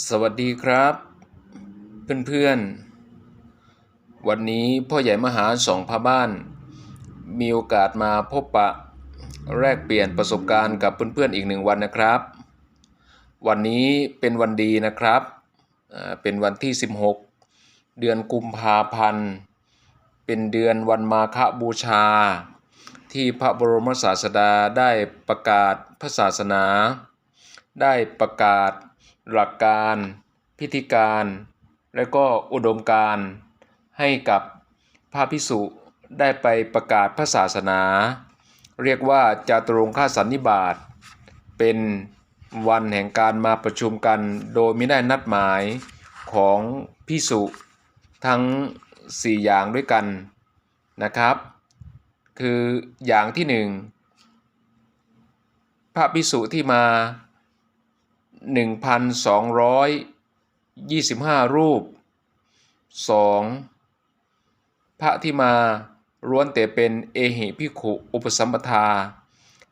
สวัสดีครับ เพื่อนๆ วันนี้พ่อใหญ่มหาสองพาบ้าน มีโอกาสมาพบปะแลกเปลี่ยนประสบการณ์กับเพื่อนๆอีกหนึ่งวันนะครับ วันนี้เป็นวันดีนะครับอ่าเป็นวันที่ 16 เดือนกุมภาพันธ์ เป็นเดือนวันมาฆบูชา ที่พระบรมศาสดาได้ประกาศพระศาสนา ได้ประกาศ หลักการ พิธีการ และก็อุดมการให้กับพระพิสุได้ไปประกาศพระศาสนา เรียกว่าจาตรงคสันนิบาตเป็นวันแห่งการมาประชุมกันโดยไม่ได้นัดหมายของพิสุทั้ง 4 อย่างด้วยกันนะครับ คืออย่างที่หนึ่งพระพิสุที่มา 1,225 รูป 2. พระที่มาล้วนแต่เป็นเอหิพิขุอุปสัมปทา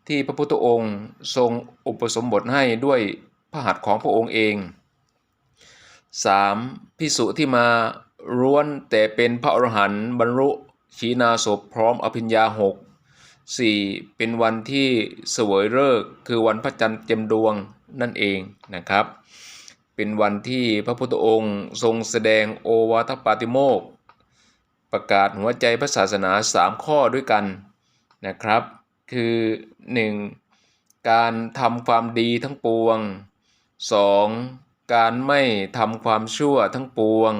ที่พระพุทธองค์ทรงอุปสมบทให้ด้วยพระหัตถ์ของพระองค์เอง 3. พิสุที่มาล้วนแต่เป็นพระอรหันต์บรรลุขีณาสพพร้อมอภิญญาหก 4. เป็นวันที่เสวยฤกษ์คือวันพระจันทร์เต็มดวง นั่นเองนะครับ เป็นวันที่พระพุทธองค์ทรงแสดงโอวาทปาติโมกประกาศหัวใจพระศาสนา 3 ข้อด้วยกันนะครับ คือ 1. การทำความดีทั้งปวง 2. การไม่ทำความชั่วทั้งปวง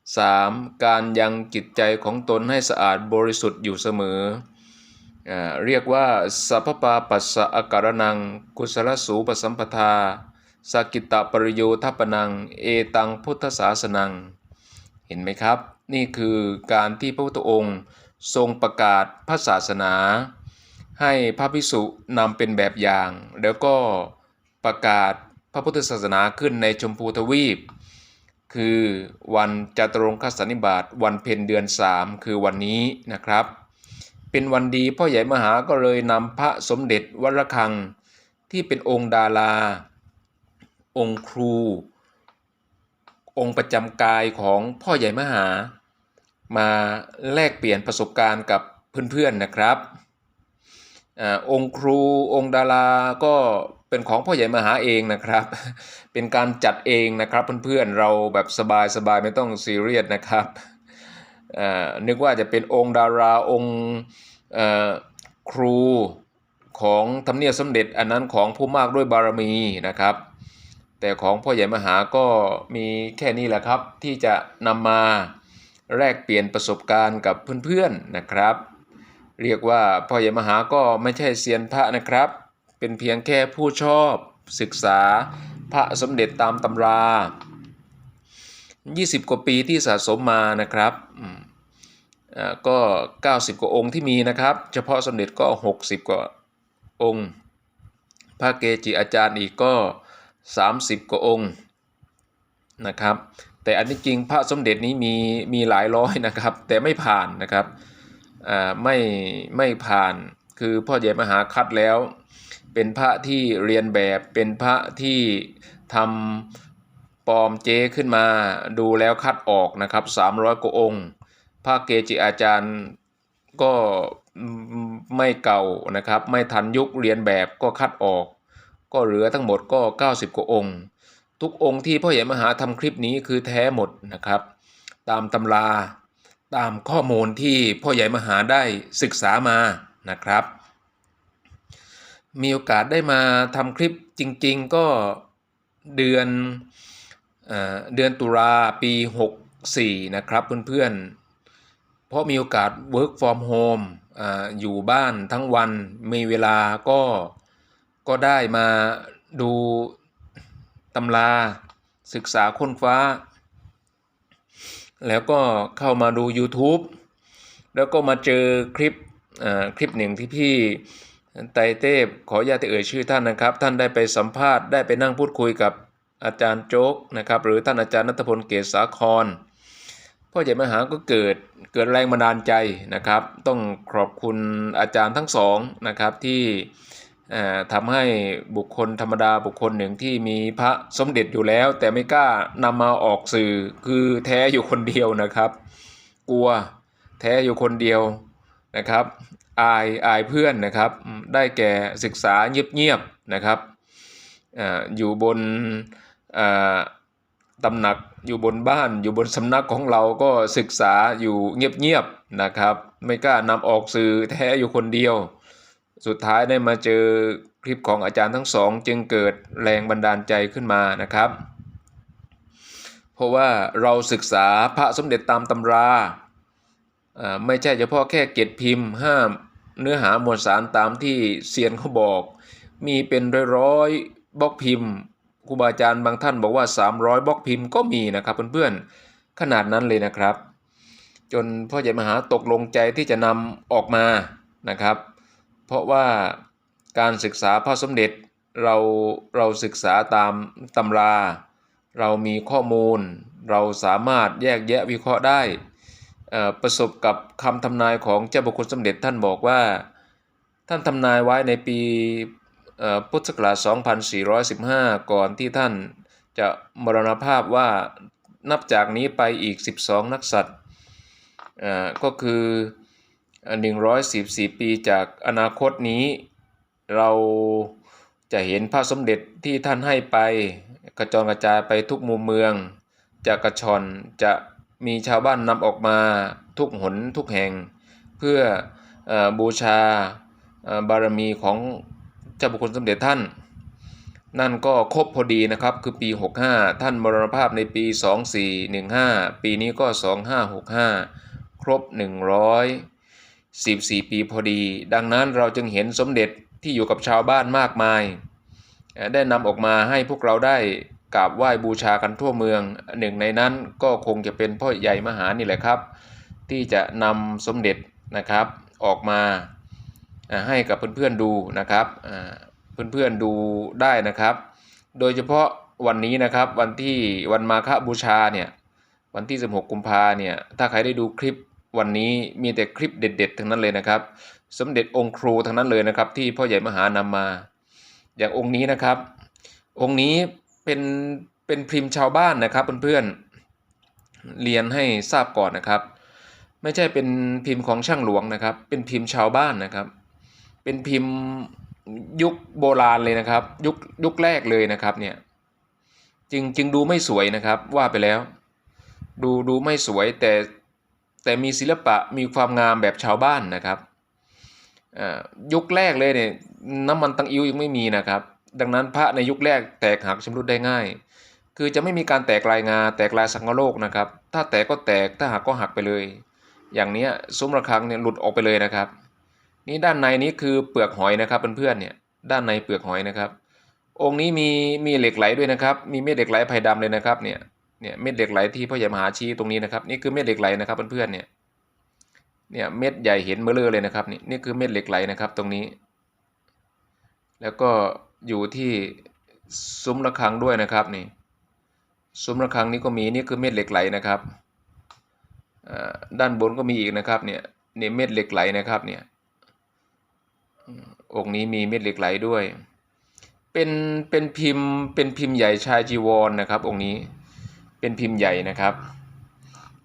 3. การยังจิตใจของตนให้สะอาดบริสุทธิ์อยู่เสมอ เรียกว่าสัพพปาปัสสะอาการนัง กุศลสูปสัมปทาสกิตตปริโยทัปนัง เอตังพุทธศาสนัง เห็นไหมครับ นี่คือการที่พระพุทธองค์ทรงประกาศพระศาสนา ให้พระภิกษุนำเป็นแบบอย่าง แล้วก็ประกาศพระพุทธศาสนาขึ้นในชมพูทวีป คือวันจตุรงคสันนิบาตวันเพ็ญเดือน 3 คือวันนี้นะครับ เป็นวันดีพ่อใหญ่มหาก็เลยนำพระสมเด็จวัดระฆัง ที่เป็นองค์ดารา องค์ครู องค์ประจำกายของพ่อใหญ่มหา มาแลกเปลี่ยนประสบการณ์กับเพื่อนๆนะครับอองค์ครูองค์ดาราก็เป็นของพ่อใหญ่มหาเองนะครับ เป็นการจัดเองนะครับเพื่อนๆเราแบบสบายๆไม่ต้องซีเรียสนะครับ นึกว่าจะเป็นองค์ดาราองค์ครูของทำเนียบสมเด็จอันนั้นของผู้มากด้วยบารมีนะครับ แต่ของพ่อใหญ่มหาก็มีแค่นี้แหละครับ ที่จะนำมาแลกเปลี่ยนประสบการณ์กับเพื่อนๆนะครับ เรียกว่าพ่อใหญ่มหาก็ไม่ใช่เซียนพระนะครับ เป็นเพียงแค่ผู้ชอบศึกษาพระสมเด็จตามตำรา 20 กว่าปีที่สะสมมานะครับ ก็ 90 กว่าองค์ที่มีนะครับ เฉพาะสมเด็จก็ 60 กว่าองค์ พระเกจิอาจารย์อีกก็ 30 กว่าองค์นะครับ แต่อันที่จริงพระสมเด็จนี้มีมีหลายร้อยนะครับ แต่ไม่ผ่านนะครับไม่ไม่ผ่านคือพ่อใหญ่มหาคัดแล้ว เป็นพระที่เรียนแบบเป็นพระที่ทำปลอมเจขึ้นมาดูแล้วคัดออกนะครับ300กว่าองค์ พระเกจิอาจารย์ก็ไม่เก่านะครับ ไม่ทันยุคเรียนแบบก็คัดออก ก็เหลือทั้งหมดก็ 90 กว่าองค์ ทุกองค์ที่พ่อใหญ่มหาทำคลิปนี้คือแท้หมดนะครับ ตามตำราตามข้อมูลที่พ่อใหญ่มหาได้ศึกษามานะครับ มีโอกาสได้มาทำคลิปจริงๆก็เดือนเอเดือนตุลาปี 64 นะครับเพื่อนๆ ราะมีโอกาส work from home ออยู่บ้านทั้งวันมีเวลาก็ก็ได้มาดูตำราศึกษาค้นฟ้า แล้วก็เข้ามาดู YouTube แล้วก็มาเจอคลิปคลิปหนึ่งที่พี่ไตเทพขออนุญาตเอ่ยชื่อท่านนะครับ ท่านได้ไปสัมภาษณ์ได้ไปนั่งพูดคุยกับอาจารย์โจ๊กนะครับ หรือท่านอาจารย์นัทพลเกษสาคร พ่อใหญ่มหาก็เกิดเกิดแรงบันดาลใจนะครับ ต้องขอบคุณอาจารย์ทั้งสองนะครับที่ทำให้บุคคลธรรมดาบุคคลหนึ่งที่มีพระสมเด็จอยู่แล้ว แต่ไม่กล้านำมาออกสื่อคือแท้อยู่คนเดียวนะครับ กลัวแท้อยู่คนเดียวนะครับอายอายเพื่อนนะครับ ได้แก่ศึกษาเงียบๆนะครับออยู่บนอ ตำหนักอยู่บนบ้านอยู่บนสำนักของเราก็ศึกษาอยู่เงียบๆนะครับ ไม่กล้านำออกสื่อแท้อยู่คนเดียว สุดท้ายได้มาเจอคลิปของอาจารย์ทั้งสอง จึงเกิดแรงบันดาลใจขึ้นมานะครับ เพราะว่าเราศึกษาพระสมเด็จตามตำราไม่ใช่เฉพาะแค่เกตพิมพ์ห้ามเนื้อหามวลสารตามที่เซียนเขาบอก มีเป็นร้อยๆบล็อกพิมพ์ ครูบาอาจารย์บางท่านบอกว่า 300บล็อกพิมพ์ก็มีนะครับเพื่อนๆขนาดนั้นเลยนะครับ จนพ่อใหญ่มหาตกลงใจที่จะนำออกมานะครับ เพราะว่าการศึกษาพระสมเด็จเราเราศึกษาตามตำรา เรามีข้อมูล เราสามารถแยกแยะวิเคราะห์ได้ประสบกับคำทำนายของเจ้าบุคคลสมเด็จท่านบอกว่า ท่านทำนายไว้ในปี พุทธศักราช 2415 ก่อนที่ท่านจะมรณภาพว่านับจากนี้ไปอีก 12 นักษัตริย์เอ่อก็คือ 114 ปีจากอนาคตนี้เราจะเห็นพระสมเด็จที่ท่านให้ไปกระจรกระจายไปทุกมุมเมืองจากระชอนจะมีชาวบ้านนำออกมาทุกหนทุกแห่ง เพื่ออบูชาบารมีของ เจ้าบุคคลสมเด็จท่าน นั่นก็ครบพอดีนะครับ คือปี 65 ท่านมรณภาพในปี 2415 ปีนี้ก็ 2565 ครบ 114 ปีพอดี ดังนั้นเราจึงเห็นสมเด็จที่อยู่กับชาวบ้านมากมาย ได้นำออกมาให้พวกเราได้กราบไหว้บูชากันทั่วเมือง หนึ่งในนั้นก็คงจะเป็นพ่อใหญ่มหานี่แหละครับ ที่จะนำสมเด็จนะครับออกมา ให้กับเพื่อนๆดูนะครับอ่าเพื่อนๆดูได้นะครับ โดยเฉพาะวันนี้นะครับวันที่วันมาฆบูชาเนี่ยวันที่ 16 กุมภาเนี่ยถ้าใครได้ดูคลิปวันนี้มีแต่คลิปเด็ดๆทั้งนั้นเลยนะครับ สมเด็จองค์ครูทั้งนั้นเลยนะครับ ที่พ่อใหญ่มหานำมา อย่างองค์นี้นะครับ องค์นี้เป็นเป็นพิมพ์ชาวบ้านนะครับเพื่อนๆเรียนให้ทราบก่อนนะครับ ไม่ใช่เป็นพิมพ์ของช่างหลวงนะครับ เป็นพิมพ์ชาวบ้านนะครับ เป็นพิมพ์ยุคโบราณเลยนะครับ ยุคยุคแรกเลยนะครับเนี่ยจึงจึงดูไม่สวยนะครับว่าไปแล้ว ดูดูไม่สวยแต่แต่มีศิลปะมีความงามแบบชาวบ้านนะครับอ่ายุคแรกเลยเนี่ยน้ำมันตังอิ้วยังไม่มีนะครับ ดังนั้นพระในยุคแรกแตกหักชำรุดได้ง่าย คือจะไม่มีการแตกลายงา แตกลายสังกโลกนะครับ ถ้าแตกก็แตกถ้าหักก็หักไปเลย อย่างนี้ซุ้มระฆังเนี่ยหลุดออกไปเลยนะครับ นี่ด้านในนี้คือเปลือกหอยนะครับเพื่อนๆเนี่ยด้านในเปลือกหอยนะครับ องค์นี้มีมีเหล็กไหลด้วยนะครับ มีเม็ดเหล็กไหลไผ่ดำเลยนะครับเนี่ยเนี่ยเม็ดเหล็กไหลที่พ่อใหญ่มหาชี้ตรงนี้นะครับ นี่คือเม็ดเหล็กไหลนะครับเพื่อนๆเนี่ยเนี่ยเม็ดใหญ่เห็นเบลอเลยนะครับนี่นี่คือเม็ดเหล็กไหลนะครับตรงนี้ แล้วก็อยู่ที่ซุ้มระฆังด้วยนะครับนี่ซุ้มระฆังนี้ก็มีนี่คือเม็ดเหล็กไหลนะครับอ่าด้านบนก็มีอีกนะครับเนี่ยเนี่ยเม็ดเหล็กไหลนะครับเนี่ย องค์นี้มีเม็ดเหล็กไหลด้วย เป็นเป็นพิมพ์เป็นพิมพ์ใหญ่ชายจีวรนนะครับ องค์นี้เป็นพิมพ์ใหญ่นะครับ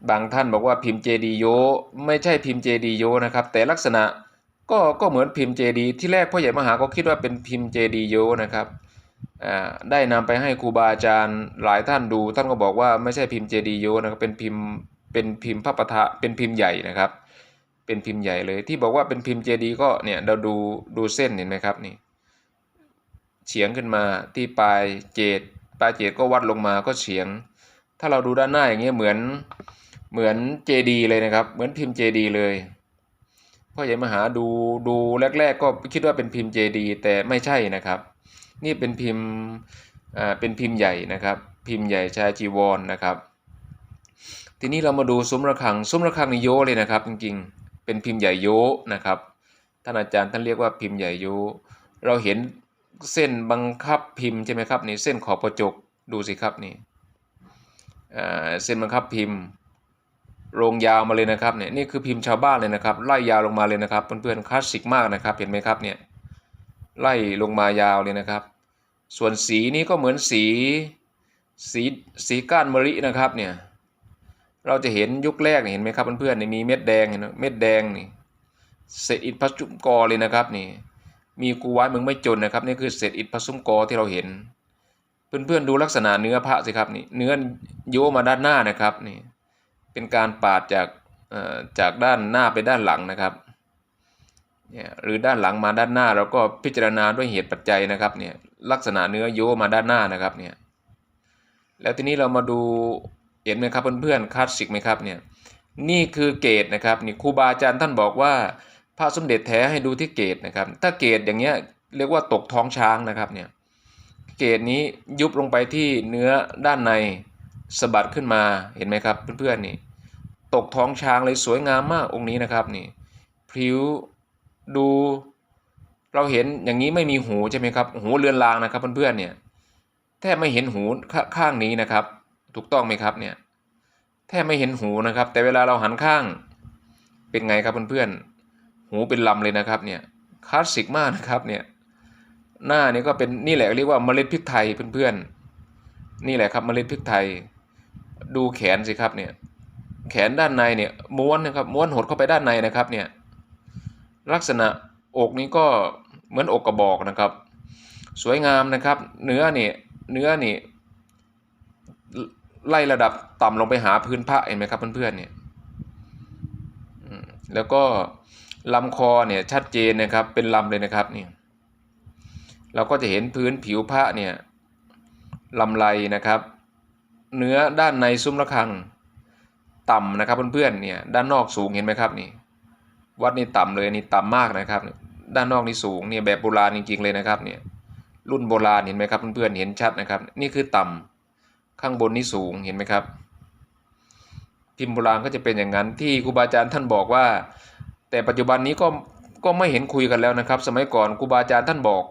บางท่านบอกว่าพิมพ์เจดีโยไม่ใช่พิมพ์เจดีโยนะครับ แต่ลักษณะก็ก็เหมือนพิมพ์เจดีที่แรกพ่อใหญ่มหาก็คิดว่าเป็นพิมพ์เจดีโยนะครับได้นำไปให้ครูบาอาจารย์หลายท่านดู ท่านก็บอกว่าไม่ใช่พิมพ์เจดีโยนะครับเป็นพิมพ์เป็นพิมพ์พระประธานเป็นพิมพ์ใหญ่นะครับ เป็นพิมพ์ใหญ่เลย ที่บอกว่าเป็นพิมพ์เจดีก็เนี่ยเราดูดูเส้นเห็นไหมครับนี่เฉียงขึ้นมาที่ปลายเจดปลายเจดก็วัดลงมาก็เฉียง ถ้าเราดูด้านหน้าอย่างเงี้ยเหมือนเหมือนเจดีเลยนะครับ เหมือนพิมพ์เจดีเลยพ่อใหญ่มหาดูดูแรก ๆ ก็คิดว่าเป็นพิมพ์เจดีแต่ไม่ใช่นะครับ นี่เป็นพิมพ์อ่าเป็นพิมพ์ใหญ่นะครับ พิมพ์ใหญ่ชายจีวรนนะครับ ทีนี้เรามาดูซุ้มระฆังซุ้มระฆังนี่โยเลยนะครับ จริง เป็นพิมพ์ใหญ่โยนะครับ ท่านอาจารย์ท่านเรียกว่าพิมพ์ใหญ่โยเราเห็นเส้นบังคับพิมพ์ใช่ไหมครับนี่เส้นขอบกระจกดูสิครับนี่เส้นบังคับพิมพ์ลงยาวมาเลยนะครับเนี่ยนี่คือพิมพ์ชาวบ้านเลยนะครับไล่ยาวลงมาเลยนะครับเพื่อนๆคลาสสิกมากนะครับเห็นไหมครับเนี่ยไล่ลงมายาวเลยนะครับ ส่วนสีนี้ก็เหมือนสีสีสีก้านมะลินะครับเนี่ย เราจะเห็นยุคแรกเห็นไหมครับเพื่อนๆนี่มีเม็ดแดงเห็นไหมเม็ดแดงนี่เศษอิฐพระจุมกอเลยนะครับนี่มีกูไว้มึงไม่จนนะครับนี่คือเศษอิฐพระสุมกอที่เราเห็น เพื่อนๆดูลักษณะเนื้อพระสิครับนี่เนื้อโยมาด้านหน้านะครับนี่เป็นการปาดจากเอ่อจากด้านหน้าไปด้านหลังนะครับเนี่ยหรือด้านหลังมาด้านหน้าเราก็พิจารณาด้วยเหตุปัจจัยนะครับเนี่ยลักษณะเนื้อโยมาด้านหน้านะครับเนี่ยแล้วทีนี้เรามาดู เห็นไหมครับเพื่อนๆคลาสสิกไหมครับเนี่ยนี่คือเกตนะครับนี่ครูบาอาจารย์ท่านบอกว่าพระสมเด็จแท้ให้ดูที่เกตนะครับ ถ้าเกตอย่างเงี้ยเรียกว่าตกท้องช้างนะครับเนี่ยเกตนี้ยุบลงไปที่เนื้อด้านในสะบัดขึ้นมาเห็นไหมครับเพื่อนๆนี่ตกท้องช้างเลยสวยงามมากองค์นี้นะครับนี่พิวดูเราเห็นอย่างนี้ไม่มีหูใช่ไหมครับหูเรือนรางนะครับเพื่อนๆเนี่ยแทบไม่เห็นหูข้างนี้นะครับ ถูกต้องไหมครับเนี่ยแทบไม่เห็นหูนะครับ แต่เวลาเราหันข้างเป็นไงครับเพื่อนๆ หูเป็นลำเลยนะครับเนี่ยคลาสสิกมากนะครับเนี่ยหน้านี่ก็เป็นนี่แหละเรียกว่าเมล็ดพริกไทยเพื่อนๆ นี่แหละครับเมล็ดพริกไทย ดูแขนสิครับเนี่ยแขนด้านในเนี่ยม้วนนะครับม้วนหดเข้าไปด้านในนะครับเนี่ยลักษณะอกนี้ก็เหมือนอกกระบอกนะครับ สวยงามนะครับ เนื้อนี่เนื้อนี่ ไล่ระดับต่ำลงไปหาพื้นพระเห็นไหมครับเพื่อนๆเนี่ยแล้วก็ลำคอเนี่ยชัดเจนนะครับเป็นลำเลยนะครับนี่เราก็จะเห็นพื้นผิวพระเนี่ยลำไรนะครับ เนื้อด้านในซุ้มระฆังต่ำนะครับเพื่อนๆเนี่ยด้านนอกสูงเห็นไหมครับนี่วัดนี่ต่ำเลยนี่ต่ำมากนะครับ ด้านนอกนี่สูงเนี่ยแบบโบราณจริงๆเลยนะครับเนี่ยรุ่นโบราณเห็นไหมครับเพื่อนๆเห็นชัดนะครับ นี่คือต่ำ ข้างบนนี่สูงเห็นไหมครับ พิมพ์โบราณก็จะเป็นอย่างนั้นที่ครูบาอาจารย์ท่านบอกว่า แต่ปัจจุบันนี้ก็ก็ไม่เห็นคุยกันแล้วนะครับ สมัยก่อนครูบาอาจารย์ท่านบอก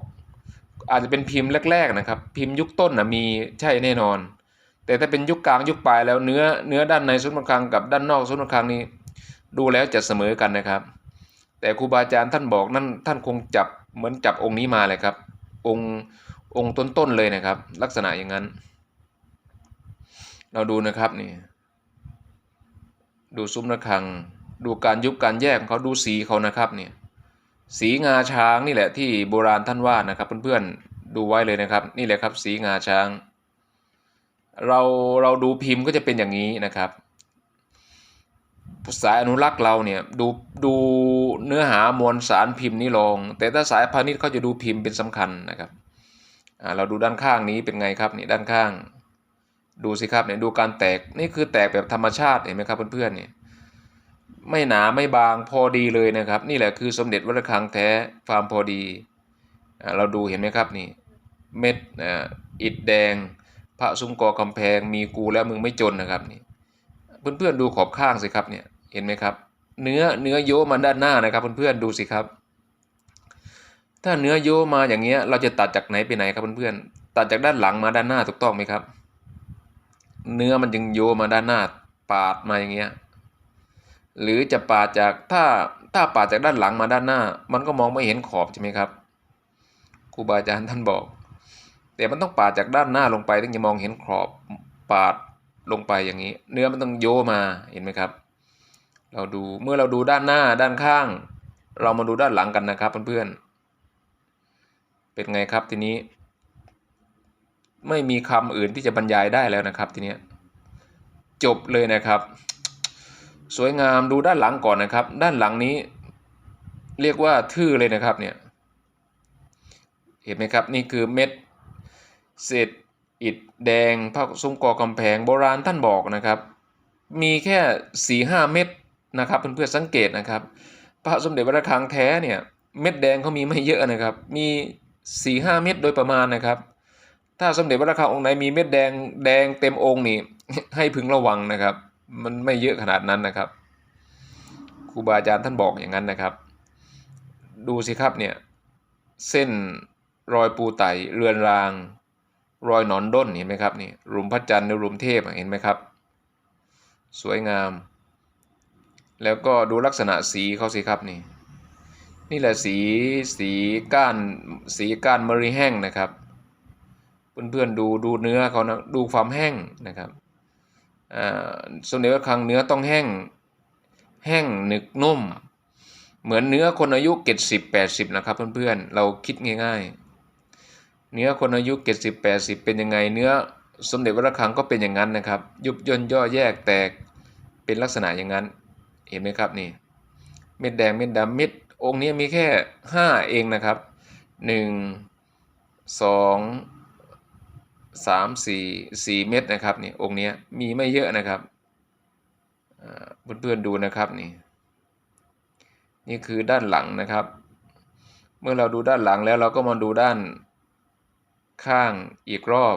อาจจะเป็นพิมพ์แรก ๆนะครับ พิมพ์ยุคต้นนะมีใช่แน่นอน แต่ถ้าเป็นยุคกลางยุคปลายแล้วเนื้อเนื้อด้านในซุ้มระฆังกับด้านนอกซุ้มระฆังนี้ ดูแล้วจะเสมอกันนะครับ แต่ครูบาอาจารย์ท่านบอกนั่นท่านคงจับเหมือนจับองค์นี้มาเลยครับ องค์องค์ต้นๆเลยนะครับ ลักษณะอย่างนั้น เราดูนะครับนี่ดูซุ้มระฆัง ดูการยุบการแยกของเขาดูสีเขานะครับเนี่ยสีงาช้างนี่แหละที่โบราณท่านว่านะครับเพื่อนๆดูไว้เลยนะครับ นี่แหละครับ สีงาช้าง เราเราดูพิมพ์ก็จะเป็นอย่างนี้นะครับสายอนุรักษ์เราเนี่ยดูดูเนื้อหามวลสารพิมพ์นี้ลง แต่ถ้าสายพาณิชย์เขาจะดูพิมพ์เป็นสำคัญนะครับเราดูด้านข้างนี้เป็นไงครับนี่ด้านข้าง ดูสิครับเนี่ยดูการแตกนี่คือแตกแบบธรรมชาติเห็นไหมครับเพื่อนๆเนี่ยไม่หนาไม่บางพอดีเลยนะครับ นี่แหละคือสมเด็จวัดระฆังแท้ความพอดี เราดูเห็นไหมครับนี่เม็ดอิฐแดง พระซุ้มกอกำแพง มีกูแล้วมึงไม่จนนะครับนี่เพื่อนๆดูขอบข้างสิครับเนี่ยเห็นไหมครับ เนื้อเนื้อโยมันด้านหน้านะครับเพื่อนๆดูสิครับ ถ้าเนื้อโยมาอย่างเงี้ยเราจะตัดจากไหนไปไหนครับเพื่อนๆตัดจากด้านหลังมาด้านหน้าถูกต้องไหมครับ เนื้อมันจึงโยมาด้านหน้าปาดมาอย่างเงี้ยหรือจะปาดจากถ้าถ้าปาดจากด้านหลังมาด้านหน้า มันก็มองไม่เห็นขอบใช่ไหมครับครูบาอาจารย์ท่านบอก แต่มันต้องปาดจากด้านหน้าลงไปถึงจะมองเห็นขอบปาดลงไปอย่างนี้ เนื้อมันต้องโยมาเห็นไหมครับ เราดูเมื่อเราดูด้านหน้าด้านข้าง เรามาดูด้านหลังกันนะครับเพื่อนๆเป็นไงครับทีนี้ ไม่มีคำอื่นที่จะบรรยายได้แล้วนะครับทีนี้จบเลยนะครับ สวยงามดูด้านหลังก่อนนะครับ ด้านหลังนี้ เรียกว่าทื่อเลยนะครับเนี่ยเห็นไหมครับนี่คือเม็ดเศษอิฐแดงพระซุ้มกอกำแพงโบราณท่านบอกนะครับ มีแค่สี่ห้าเม็ดนะครับเพื่อนๆสังเกตนะครับ พระสมเด็จพระคังแท้เนี่ยเม็ดแดงเขามีไม่เยอะนะครับ มีสี่ห้าเม็ดโดยประมาณนะครับ ถ้าสมเด็จพระคังองค์ไหนมีเม็ดแดงแดงเต็มองค์นี่ให้พึงระวังนะครับ มันไม่เยอะขนาดนั้นนะครับครูบาอาจารย์ท่านบอกอย่างนั้นนะครับ ดูสิครับเนี่ยเส้นรอยปูไตเรือนราง รอยหนอนด้นเห็นไหมครับนี่รุมพระจันทร์ในรุมเทพเห็นไหมครับ สวยงาม แล้วก็ดูลักษณะสีเขาสิครับนี่นี่แหละสีสีก้านสีก้านมะริแห้งนะครับ เพื่อนๆดูดูเนื้อเขานะดูความแห้งนะครับสมเด็จพระคลังเนื้อต้องแห้งแห้งหนึกนุ่ม เหมือนเนื้อคนอายุเจ็ดสิบแปดสิบนะครับเพื่อนๆเราคิดง่ายๆ เนื้อคนอายุเจ็ดสิบแปดสิบเป็นยังไงเนื้อสมเด็จพระคลังก็เป็นอย่างนั้นนะครับ ยุบย่นย่อแยกแตกเป็นลักษณะอย่างนั้น เห็นไหมครับนี่เม็ดแดงเม็ดดำเม็ดองค์นี้มีแค่ห้าเองนะครับหนึ่ง สามสี่สี่เม็ดนะครับนี่องค์นี้มีไม่เยอะนะครับเพื่อนๆดูนะครับนี่นี่คือด้านหลังนะครับ เมื่อเราดูด้านหลังแล้วเราก็มาดูด้านข้างอีกรอบ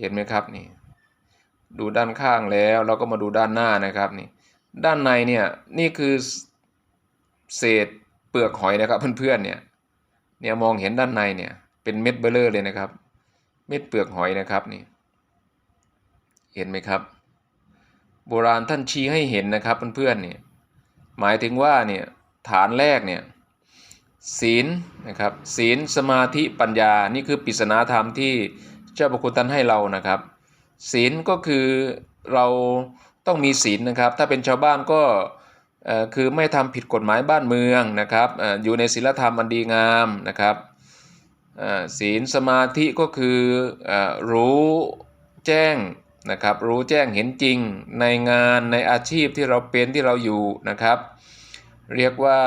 เห็นไหมครับนี่ดูด้านข้างแล้วเราก็มาดูด้านหน้านะครับนี่ด้านในเนี่ยนี่คือเศษเปลือกหอยนะครับเพื่อนๆเนี่ยเนี่ยมองเห็นด้านในเนี่ยเป็นเม็ดเบลเลอร์เลยนะครับ เม็ดเปลือกหอยนะครับนี่เห็นไหมครับ โบราณท่านชี้ให้เห็นนะครับเพื่อนๆเนี่ยหมายถึงว่าเนี่ยฐานแรกเนี่ยศีลนะครับศีลสมาธิปัญญานี่คือปริศนาธรรมที่เจ้าพระคุณท่านให้เรานะครับ ศีลก็คือเราต้องมีศีลนะครับ ถ้าเป็นชาวบ้านก็คือไม่ทำผิดกฎหมายบ้านเมืองนะครับอยู่ในศีลธรรมอันดีงามนะครับ ศีลสมาธิก็คืออรู้แจ้งนะครับ รู้แจ้งเห็นจริงในงานในอาชีพที่เราเป็นที่เราอยู่นะครับ เรียกว่า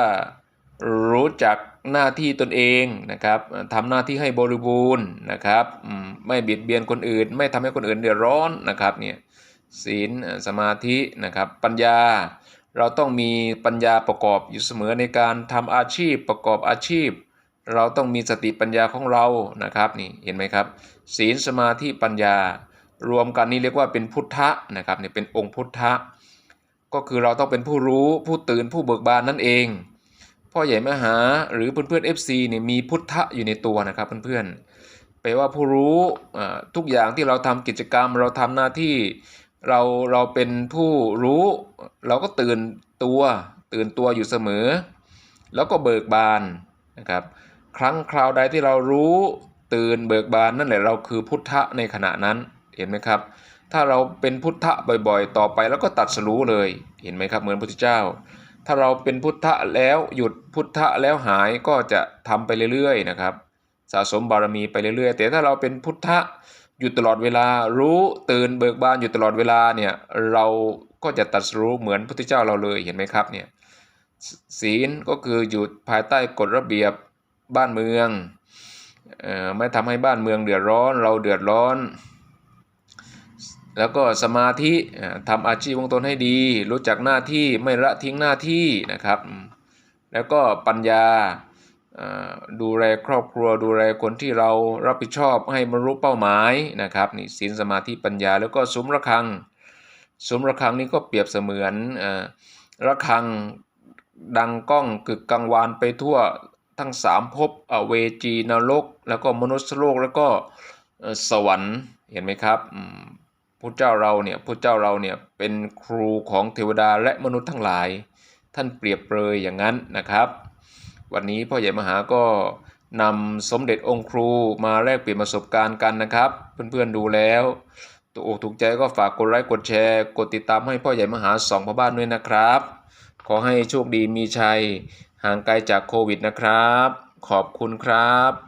รู้จักหน้าที่ตนเองนะครับทำหน้าที่ให้บริบูรณ์นะครับไม่เบียดเบียนคนอื่น ไม่ทำให้คนอื่นเดือดร้อนนะครับเนี่ยศีลสมาธินะครับปัญญาเราต้องมีปัญญาประกอบอยู่เสมอในการทำอาชีพประกอบอาชีพ เราต้องมีสติปัญญาของเรานะครับนี่เห็นไหมครับ ศีลสมาธิปัญญารวมกันนี่เรียกว่าเป็นพุทธะนะครับเนี่ยเป็นองค์พุทธะก็คือเราต้องเป็นผู้รู้ผู้ตื่นผู้เบิกบานนั่นเอง พ่อใหญ่มหาหรือเพื่อนๆ FC เนี่ยมีพุทธะอยู่ในตัวนะครับเพื่อนๆแปลว่าผู้รู้ทุกอย่างที่เราทำกิจกรรม เราทำหน้าที่เราเราเป็นผู้รู้ เราก็ตื่นตัวตื่นตัวอยู่เสมอ แล้วก็เบิกบานนะครับ ครั้งคราวใดที่เรารู้ตื่นเบิกบานนั่นแหละเราคือพุทธะในขณะนั้นเห็นไหมครับ ถ้าเราเป็นพุทธะบ่อยๆ ต่อไปแล้วก็ตัดสรู้เลยเห็นไหมครับเหมือนพระพุทธเจ้า ถ้าเราเป็นพุทธะแล้วหยุดพุทธะแล้วหายก็จะทำไปเรื่อยๆนะครับ สะสมบารมีไปเรื่อยๆ แต่ถ้าเราเป็นพุทธะอยู่ตลอดเวลารู้ตื่นเบิกบานอยู่ตลอดเวลาเนี่ยเราก็จะตัดสรู้เหมือนพระพุทธเจ้าเราเลยเห็นไหมครับเนี่ยศีลก็คืออยู่ภายใต้กฎระเบียบ บ้านเมืองออไม่ทำให้บ้านเมืองเดือดร้อน เราเดือดร้อน แล้วก็สมาธิอ่าทำอาชีพของตนให้ดี รู้จักหน้าที่ไม่ละทิ้งหน้าที่นะครับ แล้วก็ปัญญาดูแลครอบครัวดูแลคนที่เรารับผิดชอบให้บรรลุเป้าหมายนะครับนี่ศีลสมาธิปัญญาแล้วก็สมระฆังสมระฆังนี่ก็เปรียบเสมือนอ่าระฆังดังก้องกึกกังวานไปทั่ว ทั้งสามภพอเวจีนรก แล้วก็มนุษย์โลกแล้วก็สวรรค์เห็นไหมครับพระเจ้าเราเนี่ยพระเจ้าเราเนี่ยเป็นครูของเทวดาและมนุษย์ทั้งหลาย ท่านเปรียบเปรยอย่างนั้นนะครับ วันนี้พ่อใหญ่มหาก็นำสมเด็จองค์ครูมาแลกเปลี่ยนประสบการณ์กันนะครับ เพื่อนๆดูแล้วถูกอกถูกใจก็ฝากกดไลค์กดแชร์กดติดตามให้พ่อใหญ่มหาสองพ่อบ้านด้วยนะครับ ขอให้โชคดีมีชัย ห่างไกลจากโควิดนะครับ ขอบคุณครับ